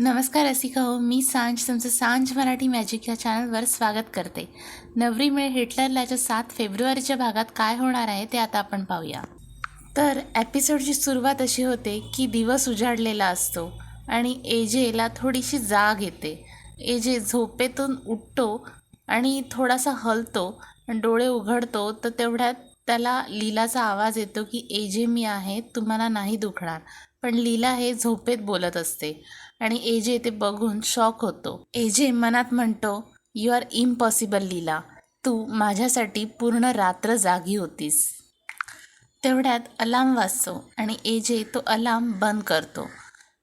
नमस्कार रसिका हो मी सांज तुमचं सांज मराठी मॅजिक या चॅनलवर स्वागत करते. नवरी मिळे हिटलरलाच्या सात फेब्रुवारीच्या भागात काय होणार आहे ते आता आपण पाहूया. तर एपिसोडची सुरुवात अशी होते की दिवस उजाडलेला असतो आणि एजेला थोडीशी जाग येते. एजे झोपेतून उठतो आणि थोडासा हलतो आणि डोळे उघडतो तर तेवढ्यात त्याला लीलाचा आवाज येतो की एजे मी आहे तुम्हाला नाही दुखणार. पण लीला हे झोपेत बोलत असते. आणि एजे ते बघून शॉक होतो. एजे मनात म्हणतो यू आर इम्पॉसिबल लीला. तू माझ्यासाठी पूर्ण रात्र जागी होतीस. तेवढ्यात अलार्म वाजतो आणि एजे तो अलार्म बंद करतो.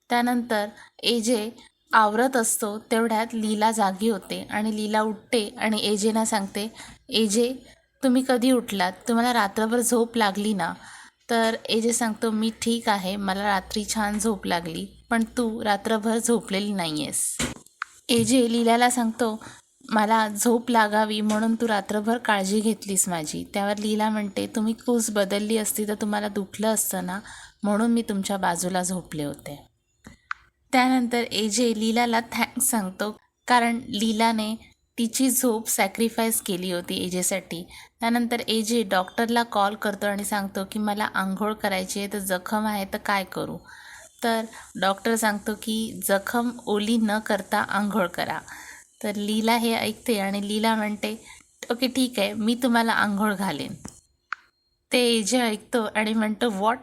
त्यानंतर एजे आवरत असतो तेवढ्यात लीला जागी होते आणि लीला उठते आणि एजेना सांगते एजे तुम्ही कधी उठलात? तुम्हाला रात्रभर झोप लागली ना? तर एजे सांगतो मी ठीक आहे मला रात्री छान झोप लागली पण तू रात्रभर झोपलेली नाही आहेस एजे लीलाला सांगतो मला झोप लागावी म्हणून तू रात्रभर काळजी घेतलीस माझी. त्यावर लीला म्हणते तुम्ही कूस बदलली असती तर तुम्हाला दुखलं असतं ना म्हणून मी तुमच्या बाजूला झोपले होते. त्यानंतर एजे लीलाला थँक्स सांगतो कारण लीलाने तिची झोप सॅक्रिफाईस केली होती एजेसाठी त्यानंतर एजे डॉक्टरला कॉल करतो आणि सांगतो की मला आंघोळ करायची आहे तर जखम आहे तर काय करू? तर डॉक्टर सांगतो की जखम ओली न करता आंघोळ करा. तर लीला हे ऐकते आणि लीला म्हणते ओके ठीक आहे मी तुम्हाला आंघोळ घालेन. ते एजे ऐकतो आणि म्हणतो वॉट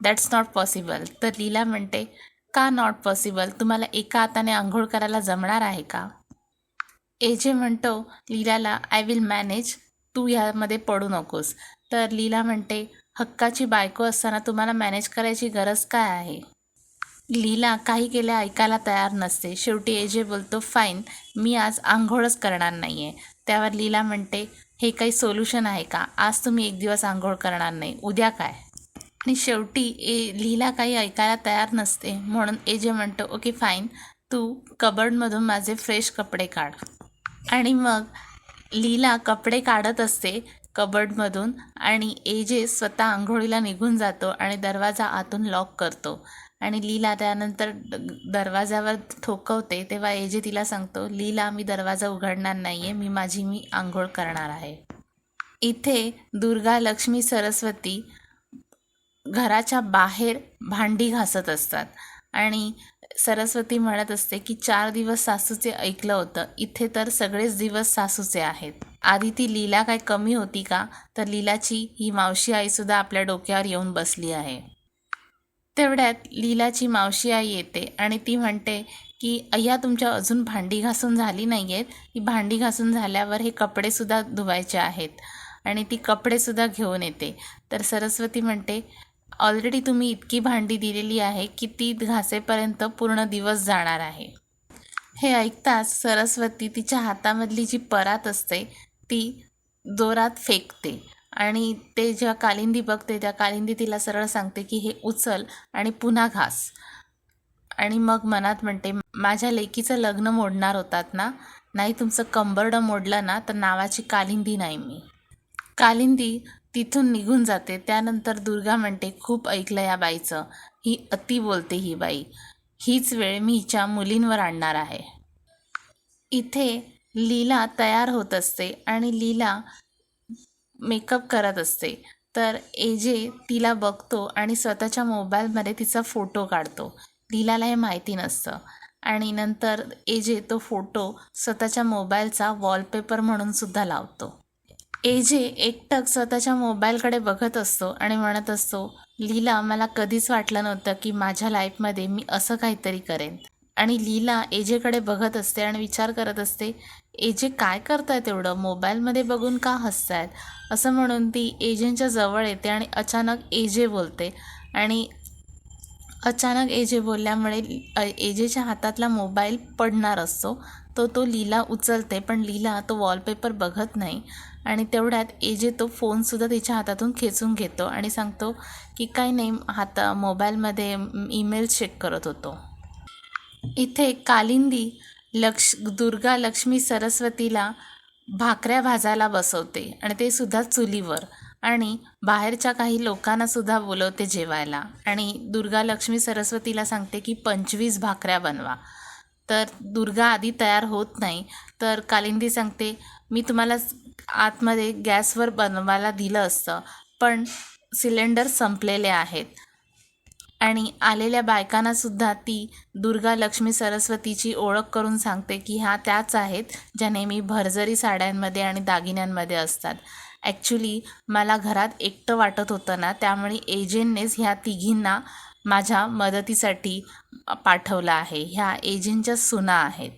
दॅट्स नॉट पॉसिबल तर लीला म्हणते का नॉट पॉसिबल तुम्हाला एका हाताने आंघोळ करायला जमणार आहे का? एजे म्हणतो लीलाला आय विल मॅनेज तू ह्यामध्ये पडू नकोस. तर लीला म्हणते हक्काची बायको असताना तुम्हाला मॅनेज करायची गरज काय आहे? लीला काही केल्या ऐकायला तयार नसते. शेवटी एजे बोलतो फाईन मी आज आंघोळच करणार नाही आहे त्यावर लीला म्हणते हे काही सोल्युशन आहे का? आज तुम्ही एक दिवस आंघोळ करणार नाही. उद्या काय? आणि शेवटी ए लीला काही ऐकायला तयार नसते. म्हणून एजे म्हणतो ओके फाईन तू कबर्डमधून माझे फ्रेश कपडे काढ. आणि मग लीला कपडे काढत असते कबर्डमधून आणि एजे स्वतः आंघोळीला निघून जातो आणि दरवाजा आतून लॉक करतो. आणि लीला त्यानंतर दरवाजावर ठोकवते तेव्हा एजे तिला सांगतो लीला मी दरवाजा उघडणार नाही आहे मी माझी मी आंघोळ करणार आहे. इथे दुर्गा लक्ष्मी सरस्वती घराच्या बाहेर भांडी घासत असतात. आणि सरस्वती म्हणत असते की चार दिवस सासूचे ऐकलं होतं. इथे तर सगळेच दिवस सासूचे आहेत. आधी ती लीला काय कमी होती का? तर लीलाची ही मावशी आईसुद्धा आपल्या डोक्यावर येऊन बसली आहे. तेवढ्यात लीलाची मावशी आई येते आणि ती म्हणते की अय्या तुमच्या अजून भांडी घासून झाली नाही आहेत ही भांडी घासून झाल्यावर हे कपडेसुद्धा धुवायचे आहेत. आणि ती कपडेसुद्धा घेऊन येते. तर सरस्वती म्हणते ऑलरेडी तुम्ही इतकी भांडी दिलेली आहे की ती घासेपर्यंत पूर्ण दिवस जाणार आहे. हे ऐकताच सरस्वती तिच्या हातामधली जी परात असते ती जोरात फेकते. आणि ते जेव्हा कालिंदी बघते त्या कालिंदी तिला सरळ सांगते की हे उचल आणि पुन्हा घास. आणि मग मनात म्हणते माझ्या लेकीचं लग्न मोडणार होतात ना? नाही तुमचं कंबरडं मोडलं ना तर नावाची कालिंदी नाही मी. कालिंदी तिथून निघून जाते. त्यानंतर दुर्गा म्हणते खूप ऐकलं या बाईचं. ही अति बोलते ही बाई. हीच वेळ मी हिच्या मुलींवर आणणार आहे. इथे लीला तयार होत असते आणि लीला मेकअप करत असते. तर एजे तिला बघतो आणि स्वतःच्या मोबाईलमध्ये तिचा फोटो काढतो. लीलाला हे माहिती नसतं. आणि नंतर एजे तो फोटो स्वतःच्या मोबाईलचा वॉलपेपर म्हणून सुद्धा लावतो. एजे एकटक स्वतःच्या मोबाईलकडे बघत असतो आणि म्हणत असतो लीला मला कधीच वाटलं नव्हतं की माझ्या लाईफमध्ये मी असं काहीतरी करेन. आणि लीला एजेकडे बघत असते आणि विचार करत असते एजे काय करतायत एवढं मोबाईलमध्ये बघून का हसतायत? असं म्हणून ती एजेंच्या जवळ येते आणि अचानक एजे बोलते. आणि अचानक एजे बोलल्यामुळे एजेच्या हातातला मोबाईल पडणार असतो. तो तो लीला उचलते पण लीला तो वॉलपेपर बघत नाही. आणि तेवढ्यात एजे तो फोनसुद्धा तिच्या हातातून खेचून घेतो आणि सांगतो की काही नाही हाता मोबाईलमध्ये ईमेल चेक करत होतो. इथे कालिंदी लक्ष दुर्गा लक्ष्मी सरस्वतीला भाकऱ्या भाजायला बसवते आणि ते सुद्धा चुलीवर आणि बाहेरच्या काही लोकांनासुद्धा बोलवते जेवायला. आणि दुर्गा लक्ष्मी सरस्वतीला सांगते की पंचवीस भाकऱ्या बनवा. तर दुर्गा आधी तयार होत नाही. तर कालिंदी सांगते मी तुम्हाला आतमध्ये गॅसवर बनवायला दिलं असतं पण सिलेंडर संपलेले आहेत आणि आलेल्या बायकांनासुद्धा ती दुर्गा लक्ष्मी सरस्वतीची ओळख करून सांगते की ह्या त्याच आहेत ज्या नेहमी भरजरी साड्यांमध्ये आणि दागिन्यांमध्ये असतात. ॲक्च्युली मला घरात एकटं वाटत होतं ना त्यामुळे एजंटनेच ह्या तिघींना माझ्या मदतीसाठी पाठवलं आहे. ह्या एजींच्या सुना आहेत.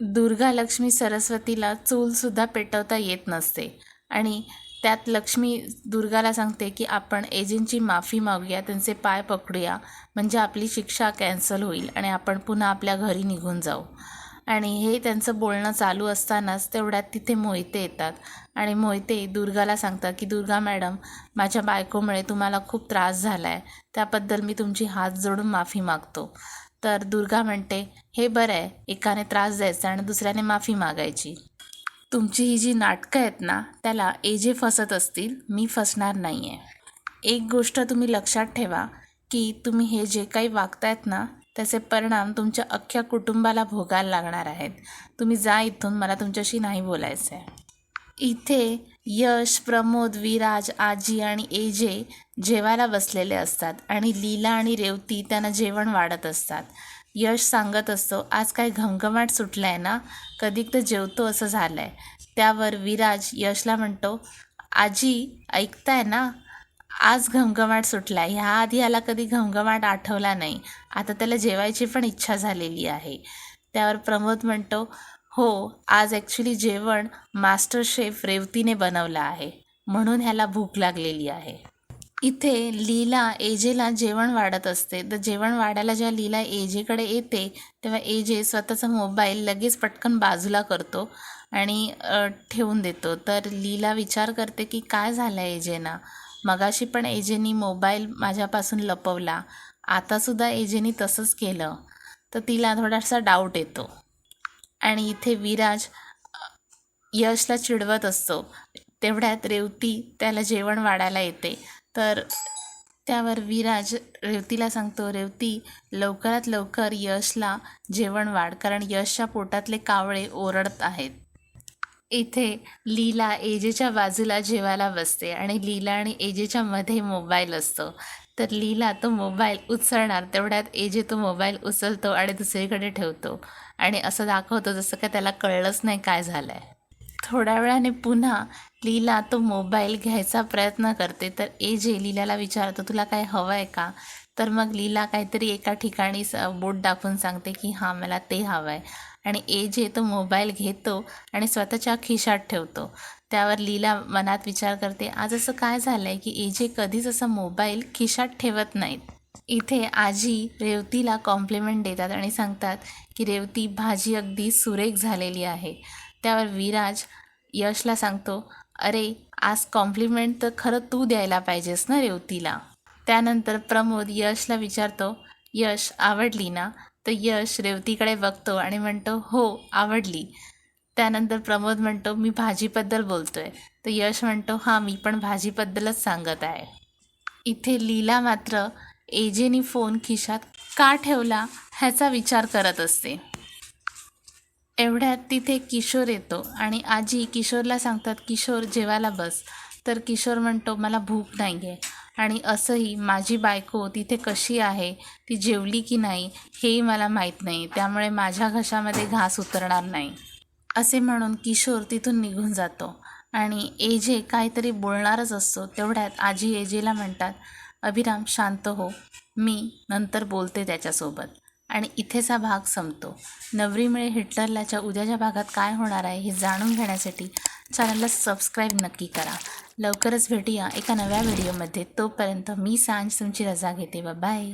दुर्गा लक्ष्मी सरस्वतीला चूलसुद्धा पेटवता येत नसते. आणि त्यात लक्ष्मी दुर्गाला सांगते की आपण एजंटची माफी मागूया त्यांचे पाय पकडूया. म्हणजे आपली शिक्षा कॅन्सल होईल आणि आपण पुन्हा आपल्या घरी निघून जाऊ. आणि हे त्यांचं बोलणं चालू असतानाच तेवढ्यात तिथे मोहिते येतात. आणि मोहिते दुर्गाला सांगतात की दुर्गा मॅडम माझ्या बायकोमुळे तुम्हाला खूप त्रास झाला आहे त्याबद्दल मी तुमची हात जोडून माफी मागतो. तर दुर्गा म्हणते हे बरं आहे एकाने त्रास द्यायचा आणि दुसऱ्याने माफी मागायची. तुमची ही जी नाटकं आहेत ना त्याला एजे फसत असतील मी फसणार नाही आहे एक गोष्ट तुम्ही लक्षात ठेवा की तुम्ही हे जे काही वागतायत ना त्याचे परिणाम तुमच्या अख्ख्या कुटुंबाला भोगायला लागणार आहेत. तुम्ही जा इथून मला तुमच्याशी नाही बोलायचं आहे इथे यश प्रमोद विराज आजी आणि एजे जेवायला बसलेले असतात आणि लीला आणि रेवती त्यांना जेवण वाढत असतात. यश सांगत असतो आज काय घमघमाट सुटला आहे ना? कधी तर जेवतो असं झालं आहे त्यावर विराज यशला म्हणतो आजी ऐकताय ना? आज घमघमाट सुटला. ह्या आधी याला कधी घमघमाट आठवला नाही. आता त्याला जेवायची पण इच्छा झालेली आहे. त्यावर प्रमोद म्हणतो हो आज ॲक्च्युली जेवण मास्टर शेफ रेवतीने बनवलं आहे. म्हणून ह्याला भूक लागलेली आहे. इथे लीला एजेला जेवण वाढत असते. तर जेवण वाढायला जेव्हा लीला एजेकडे येते तेव्हा एजे स्वतःचा मोबाईल लगेच पटकन बाजूला करतो आणि ठेवून देतो. तर लीला विचार करते की काय झालं आहे एजेना? मगाशी पण एजेनी मोबाईल माझ्यापासून लपवला. आतासुद्धा एजेनी तसंच केलं. तर तिला थोडासा डाऊट येतो. आणि इथे विराज यशला चिडवत असतो. तेवढ्यात रेवती त्याला जेवण वाढायला येते. तर त्यावर विराज रेवतीला सांगतो रेवती लवकरात लवकर यशला जेवण वाढ. कारण यशच्या पोटातले कावळे ओरडत आहेत. इथे लीला एजेच्या बाजूला जेवायला बसते आणि लीला आणि एजेच्या मध्ये मोबाईल असतो. तर लीला तो मोबाईल उचलणार तेवढ्यात एजे तो मोबाईल उचलतो आणि दुसरीकडे ठेवतो. आणि असं दाखवतो जसं का त्याला कळलंच नाही काय झालं आहे थोड्या वेळाने पुन्हा लीला तो मोबाईल घ्यायचा प्रयत्न करते. तर एजे लीलाला विचारतो तुला काय हवं आहे का? तर मग लीला काहीतरी एका ठिकाणी स बोट दाखवून सांगते की हां मला ते हवं आहे आणि एजे तो मोबाईल घेतो आणि स्वतःच्या खिशात ठेवतो. त्यावर लीला मनात विचार करते आज असं काय झालं आहे की एजे कधीच असा मोबाईल खिशात ठेवत नाहीत? इथे आजी रेवतीला कॉम्प्लिमेंट देतात आणि सांगतात की रेवती भाजी अगदी सुरेख झालेली आहे. त्यावर विराज यशला सांगतो अरे आज कॉम्प्लिमेंट तर खरं तू द्यायला पाहिजेस ना रेवतीला. त्यानंतर प्रमोद यशला विचारतो यश आवडली ना? तर यश रेवतीकडे बघतो आणि म्हणतो हो आवडली. त्यानंतर प्रमोद म्हणतो मी भाजीबद्दल बोलतोय. तर यश म्हणतो हां मी पण भाजीबद्दलच सांगत आहे. इथे लीला मात्र एजेनी फोन खिशात का ठेवला ह्याचा विचार करत असते. एवढ्यात तिथे किशोर येतो आणि आजी किशोरला सांगतात किशोर जेवायला बस. तर किशोर म्हणतो मला भूक नाही आहे आणि असंही माझी बायको तिथे कशी आहे ती जेवली की नाही हेही मला माहीत नाही. त्यामुळे माझ्या घशामध्ये घास उतरणार नाही. असे म्हणून किशोर तिथून निघून जातो. आणि एजे काहीतरी बोलणारच असतो. तेवढ्यात आजी एजेला म्हणतात अभिराम शांत हो. मी नंतर बोलते त्याच्यासोबत. आणि इथेच हा भाग संपतो. नवरीमुळे हिटलरलाच्या उद्याच्या भागात काय होणार आहे हे जाणून घेण्यासाठी चॅनलला सबस्क्राईब नक्की करा. लवकरच भेटूया एका नव्या व्हिडिओमध्ये. तोपर्यंत मी सांज तुमची रजा घेते. बाय.